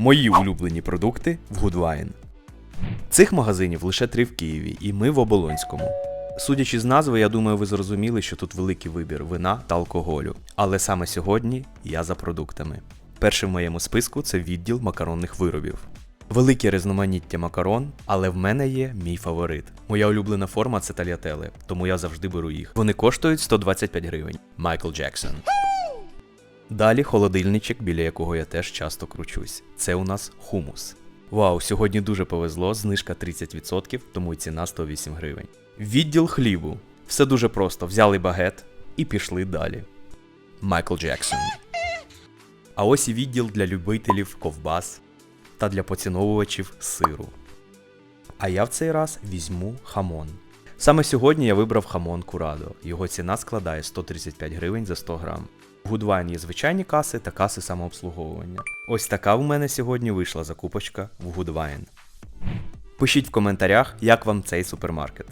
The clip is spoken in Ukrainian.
Мої улюблені продукти в Goodwine. Цих магазинів лише три в Києві, і ми в Оболонському. Судячи з назви, я думаю, ви зрозуміли, що тут великий вибір вина та алкоголю. Але саме сьогодні я за продуктами. Перший в моєму списку це відділ макаронних виробів. Велике різноманіття макарон, але в мене є мій фаворит. Моя улюблена форма це тальятели, тому я завжди беру їх. Вони коштують 125 гривень. Майкл Джексон. Далі холодильничок, біля якого я теж часто кручусь. Це у нас хумус. Вау, сьогодні дуже повезло, знижка 30%, тому і ціна 108 гривень. Відділ хлібу. Все дуже просто. Взяли багет і пішли далі. Майкл Джексон. А ось і відділ для любителів ковбас та для поціновувачів сиру. А я в цей раз візьму хамон. Саме сьогодні я вибрав хамон Курадо. Його ціна складає 135 гривень за 100 грам. Goodwine є звичайні каси та каси самообслуговування. Ось така в мене сьогодні вийшла закупочка в Гудвайн. Пишіть в коментарях, як вам цей супермаркет.